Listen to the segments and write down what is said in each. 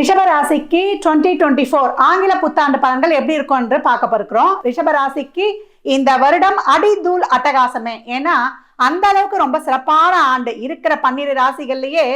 ரிஷபராசிக்கு twenty twenty four ஆங்கில புத்தாண்டு பலன்கள் எப்படி இருக்கும் என்று பார்க்க போகிறோம் ரிஷபராசிக்கு இந்த வருடம் அடிதூள் அட்டகாசமே. ஏன்னா அந்த அளவுக்கு ரொம்ப சிறப்பான ஆண்டு. இருக்கிற பன்னிரு ராசிகள்லேயே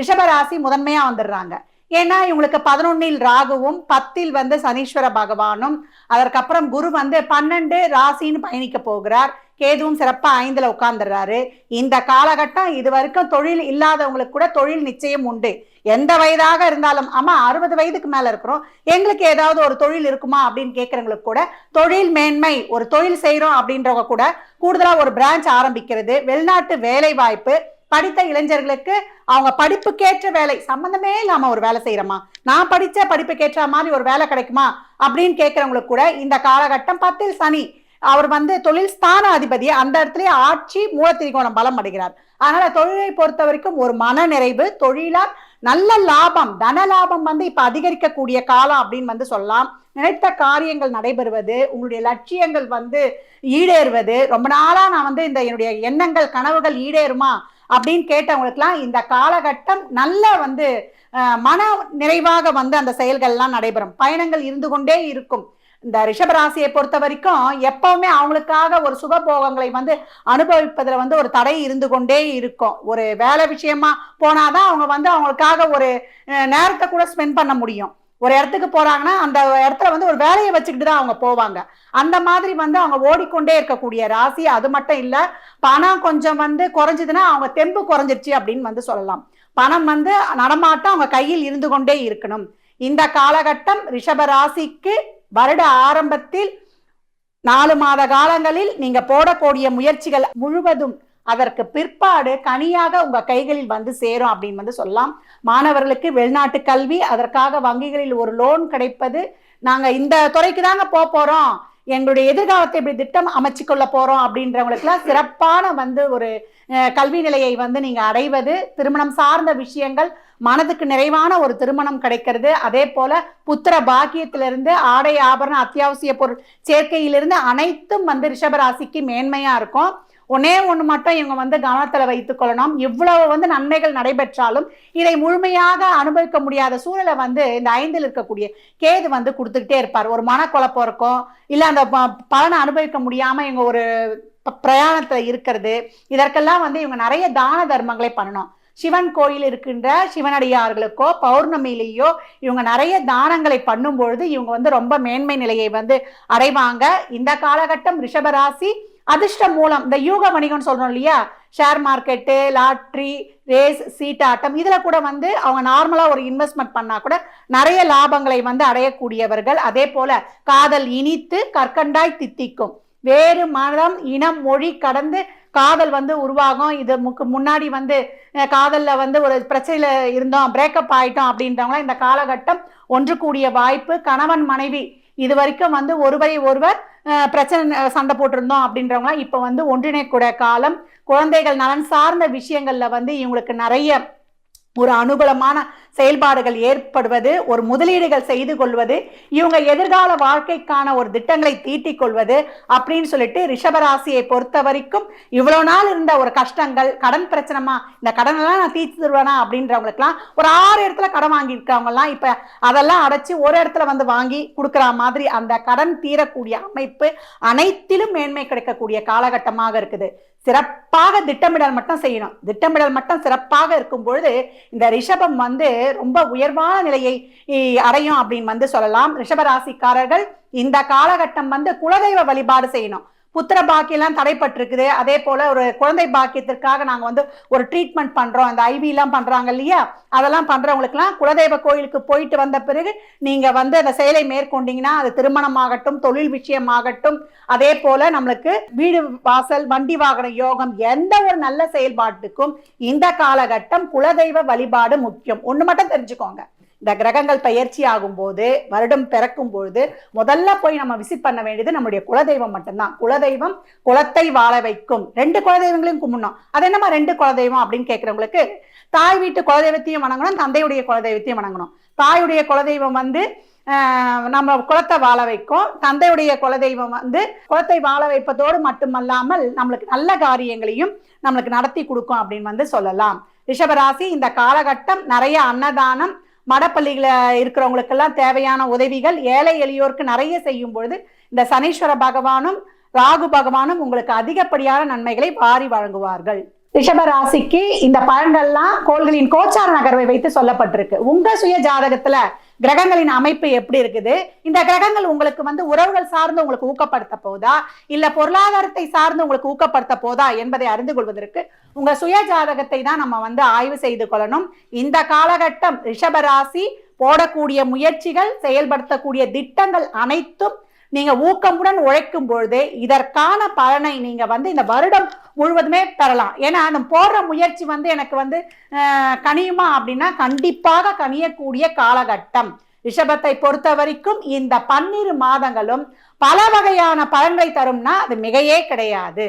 ரிஷபராசி முதன்மையாக வந்துடுறாங்க. ஏன்னா இவங்களுக்கு பதினொன்னில் ராகுவும் பத்தில் வந்து சனீஸ்வர பகவானும் அதற்கப்புறம் குரு வந்து பன்னெண்டு ராசின்னு பயணிக்க போகிறார். கேதுவும் சிறப்பாக ஐந்தில் உட்கார்ந்துடுறாரு. இந்த காலகட்டம் இது வரைக்கும் தொழில் இல்லாதவங்களுக்கு கூட தொழில் நிச்சயம் உண்டு. எந்த வயதாக இருந்தாலும் ஆமாம் அறுபது வயதுக்கு மேல இருக்கிறோம். எங்களுக்கு ஏதாவது ஒரு தொழில் இருக்குமா அப்படின்னு கேட்குறவங்களுக்கு கூட தொழில் மேன்மை ஒரு தொழில் செய்யறோம் அப்படின்றவங்க கூட கூடுதலாக ஒரு பிரான்ச் ஆரம்பிக்கிறது. வெளிநாட்டு வேலை வாய்ப்பு படித்த இளைஞர்களுக்கு அவங்க படிப்புக்கேற்ற வேலை சம்மந்தமே இல்லாம ஒரு வேலை செய்கிறோமா நான் படிச்ச படிப்புக்கேற்ற மாதிரி ஒரு வேலை கிடைக்குமா? அப்படின்னு கேட்கறவங்களுக்கு கூட இந்த காலகட்டம் பத்தில் சனி அவர் வந்து தொழில் ஸ்தான அதிபதி அந்த இடத்துல ஆட்சி மூலத்திரிகோணம் பலம் அடைகிறார். அதனால தொழிலை பொறுத்த வரைக்கும் ஒரு மன நிறைவு தொழிலால் நல்ல லாபம் தன லாபம் வந்து இப்ப அதிகரிக்கக்கூடிய காலம் அப்படின்னு வந்து சொல்லலாம். நினைத்த காரியங்கள் நடைபெறுவது உங்களுடைய லட்சியங்கள் வந்து ஈடேறுவது ரொம்ப நாளா நான் வந்து இந்த என்னுடைய எண்ணங்கள் கனவுகள் ஈடேறுமா அப்படின்னு கேட்டவங்களுக்குலாம் இந்த காலகட்டம் நல்ல வந்து மன நிறைவாக வந்து அந்த செயல்கள்லாம் நடைபெறும். பயணங்கள் இருந்து கொண்டே இருக்கும். இந்த ரிஷபராசியை பொறுத்த வரைக்கும் எப்பவுமே அவங்களுக்காக ஒரு சுகபோகங்களை வந்து அனுபவிப்பதில் வந்து ஒரு தடை இருந்து கொண்டே இருக்கும். ஒரு வேலை விஷயமா போனாதான் அவங்க வந்து அவங்களுக்காக ஒரு நேரத்தை கூட ஸ்பெண்ட் பண்ண முடியும். ஒரு இடத்துக்கு போறாங்கன்னா அந்த இடத்துல வந்து ஒரு வேலையை வச்சுக்கிட்டு தான் அவங்க போவாங்க. அந்த மாதிரி வந்து அவங்க ஓடிக்கொண்டே இருக்கக்கூடிய ராசி அது மட்டும் இல்லை பணம் கொஞ்சம் வந்து குறைஞ்சதுன்னா அவங்க தெம்பு குறைஞ்சிருச்சு அப்படின்னு வந்து சொல்லலாம். பணம் வந்து நடமாட்டம் அவங்க கையில் இருந்து கொண்டே இருக்கணும். இந்த காலகட்டம் ரிஷப ராசிக்கு வருட ஆரம்பத்தில் நாலு மாத காலங்களில் நீங்க போடக்கூடிய முயற்சிகள் முழுவதும் அதற்கு பிற்பாடு கனியாக உங்க கைகளில் வந்து சேரும் அப்படின்னு வந்து சொல்லலாம். மாணவர்களுக்கு வெளிநாட்டு கல்வி அதற்காக வங்கிகளில் ஒரு லோன் கிடைப்பது நாங்க இந்த துறைக்கு தாங்க போக போறோம். எங்களுடைய எதிர்காலத்தை இப்படி திட்டம் அமைச்சு கொள்ள அப்படின்றவங்களுக்குலாம் சிறப்பான வந்து ஒரு கல்வி நிலையை வந்து நீங்கள் அடைவது திருமணம் சார்ந்த விஷயங்கள் மனதுக்கு நிறைவான ஒரு திருமணம் கிடைக்கிறது. அதே போல புத்திர பாக்கியத்திலிருந்து ஆடை ஆபரண அத்தியாவசிய பொருள் சேர்க்கையிலிருந்து அனைத்தும் வந்து ரிஷபராசிக்கு மேன்மையாக இருக்கும். ஒன்னே ஒன்று மட்டும் இவங்க வந்து கவனத்தில் வைத்துக் கொள்ளணும். இவ்வளவு வந்து நன்மைகள் நடைபெற்றாலும் இதை முழுமையாக அனுபவிக்க முடியாத சூழலை வந்து இந்த ஐந்தில் இருக்கக்கூடிய கேது வந்து கொடுத்துக்கிட்டே இருப்பார். ஒரு மனக்குழப்பம் இருக்கும். இல்லை அந்த ப- பலனை அனுபவிக்க முடியாமல் இவங்க ஒரு பிரயாணத்தில் இருக்கிறது. இதற்கெல்லாம் வந்து இவங்க நிறைய தான தர்மங்களை பண்ணணும். சிவன் கோயில் இருக்கின்ற சிவனடியார்களுக்கோ பௌர்ணமியிலேயோ இவங்க நிறைய தானங்களை பண்ணும்பொழுது இவங்க வந்து ரொம்ப மேன்மை நிலையை வந்து அடைவாங்க. இந்த காலகட்டம் ரிஷபராசி அதிர்ஷ்ட மூலம் இந்த யூக வணிகம்னு சொல்றோம் இல்லையா? ஷேர் மார்க்கெட்டு லாட்ரி ரேஸ் சீட்டாட்டம் இதில் கூட வந்து அவங்க நார்மலாக ஒரு இன்வெஸ்ட்மெண்ட் பண்ணால் கூட நிறைய லாபங்களை வந்து அடையக்கூடியவர்கள். அதே போல காதல் இனித்து கற்கண்டாய் தித்திக்கும். வேறு மதம் இனம் மொழி கடந்து காதல் வந்து உருவாகும். இது முக்கு முன்னாடி வந்து காதலில் வந்து ஒரு பிரச்சனையில் இருந்தோம் பிரேக்கப் ஆயிட்டோம் அப்படின்றவங்களாம் இந்த காலகட்டம் ஒன்று கூடிய வாய்ப்பு. கணவன் மனைவி இது வரைக்கும் வந்து ஒருவரை ஒருவர் பிரச்சனை சண்டை போட்டிருந்தோம் அப்படின்றவங்க இப்போ வந்து ஒன்றிணைக்கூட காலம் குழந்தைகள் நலன் சார்ந்த விஷயங்களில் வந்து இவங்களுக்கு நிறைய ஒரு அனுகூலமான செயல்பாடுகள் ஏற்படுவது ஒரு முதலீடுகள் செய்து கொள்வது இவங்க எதிர்கால வாழ்க்கைக்கான ஒரு திட்டங்களை தீட்டிக் கொள்வது அப்படின்னு சொல்லிட்டு ரிஷபராசியை பொறுத்த வரைக்கும் இவ்வளோ நாள் இருந்த ஒரு கஷ்டங்கள் கடன் பிரச்சனைமா இந்த கடன் எல்லாம் நான் தீர்த்து தருவேனா அப்படின்றவங்களுக்குலாம் ஒரு ஆறு இடத்துல கடன் வாங்கியிருக்கவங்க இப்போ அதெல்லாம் அடைச்சு ஒரு இடத்துல வந்து வாங்கி கொடுக்குற மாதிரி அந்த கடன் தீரக்கூடிய அமைப்பு அனைத்திலும் மேன்மை கிடைக்கக்கூடிய காலகட்டமாக இருக்குது. சிறப்பாக திட்டமிடல் மட்டும் செய்யணும். திட்டமிடல் மட்டும் சிறப்பாக இருக்கும் பொழுது இந்த ரிஷபம் வந்து ரொம்ப உயர்வான நிலையை அடையும் அப்படின்னு வந்து சொல்லலாம். ரிஷப ராசிக்காரர்கள் இந்த காலகட்டம் வந்து குலதெய்வ வழிபாடு செய்யணும். புத்திர பாக்கியெல்லாம் தடைப்பட்டிருக்குது. அதே போல் ஒரு குழந்தை பாக்கியத்திற்காக நாங்கள் வந்து ஒரு ட்ரீட்மெண்ட் பண்ணுறோம் அந்த ஐவிலாம் பண்ணுறாங்க இல்லையா? அதெல்லாம் பண்ணுறவங்களுக்குலாம் குலதெய்வ கோயிலுக்கு போயிட்டு வந்த பிறகு நீங்கள் வந்து அந்த செயலை மேற்கொண்டீங்கன்னா அது திருமணமாகட்டும் தொழில் விஷயமாகட்டும் அதே போல் நம்மளுக்கு வீடு வாசல் வண்டி வாகன யோகம் எந்த ஒரு நல்ல செயல்பாட்டுக்கும் இந்த காலகட்டம் குலதெய்வ வழிபாடு முக்கியம். ஒன்று மட்டும் தெரிஞ்சுக்கோங்க. இந்த கிரகங்கள் பயிற்சி ஆகும் போது வருடம் பிறக்கும் பொழுது முதல்ல போய் நம்ம விசிட் பண்ண வேண்டியது நம்முடைய குலதெய்வம் மட்டும்தான். குலதெய்வம் குலத்தை வாழ வைக்கும். ரெண்டு குலதெய்வங்களையும் கும்பிடணும். அது என்னமா ரெண்டு குலதெய்வம் அப்படின்னு கேட்குறவங்களுக்கு தாய் வீட்டு குலதெய்வத்தையும் வணங்கணும் தந்தையுடைய குலதெய்வத்தையும் வணங்கணும். தாயுடைய குலதெய்வம் வந்து நம்ம குலத்தை வாழ வைக்கும். தந்தையுடைய குலதெய்வம் வந்து குலத்தை வாழ வைப்பதோடு மட்டுமல்லாமல் நம்மளுக்கு நல்ல காரியங்களையும் நம்மளுக்கு நடத்தி கொடுக்கும் அப்படின்னு வந்து சொல்லலாம். ரிஷபராசி இந்த காலகட்டம் நிறைய அன்னதானம் மடப்பள்ளிகள இருக்கிறவங்களுக்கெல்லாம் தேவையான உதவிகள் ஏழை எளியோருக்கு நிறைய செய்யும் பொழுது இந்த சனீஸ்வர பகவானும் ராகு பகவானும் உங்களுக்கு அதிகப்படியான நன்மைகளை வாரி வழங்குவார்கள். ரிஷப ராசிக்கு இந்த பலன்கள்லாம் கோள்களின் கோச்சார நகர்வை வைத்து சொல்லப்பட்டிருக்கு. உங்க சுய ஜாதகத்துல கிரகங்களின் அமைப்பு எப்படி இருக்குது? இந்த கிரகங்கள் உங்களுக்கு வந்து உறவுகள் சார்ந்து உங்களுக்கு ஊக்கப்படுத்த போதா இல்ல பொருளாதாரத்தை சார்ந்து உங்களுக்கு ஊக்கப்படுத்த போதா என்பதை அறிந்து கொள்வதற்கு உங்க சுய ஜாதகத்தை தான் நம்ம வந்து ஆய்வு செய்து கொள்ளணும். இந்த காலகட்டம் ரிஷபராசி போடக்கூடிய முயற்சிகள் செயல்படுத்தக்கூடிய திட்டங்கள் அனைத்தும் நீங்க ஊக்கமுடன் உழைக்கும் பொழுது இதற்கான பலனை நீங்க வந்து இந்த வருடம் முழுவதுமே பெறலாம். ஏன்னா அந்த போடுற முயற்சி வந்து எனக்கு வந்து கனியுமா அப்படின்னா கண்டிப்பாக கனியக்கூடிய காலகட்டம். ரிஷபத்தை பொறுத்த வரைக்கும் இந்த பன்னிரு மாதங்களும் பல வகையான பலன்களை தரும்னா அது மிகையே கிடையாது.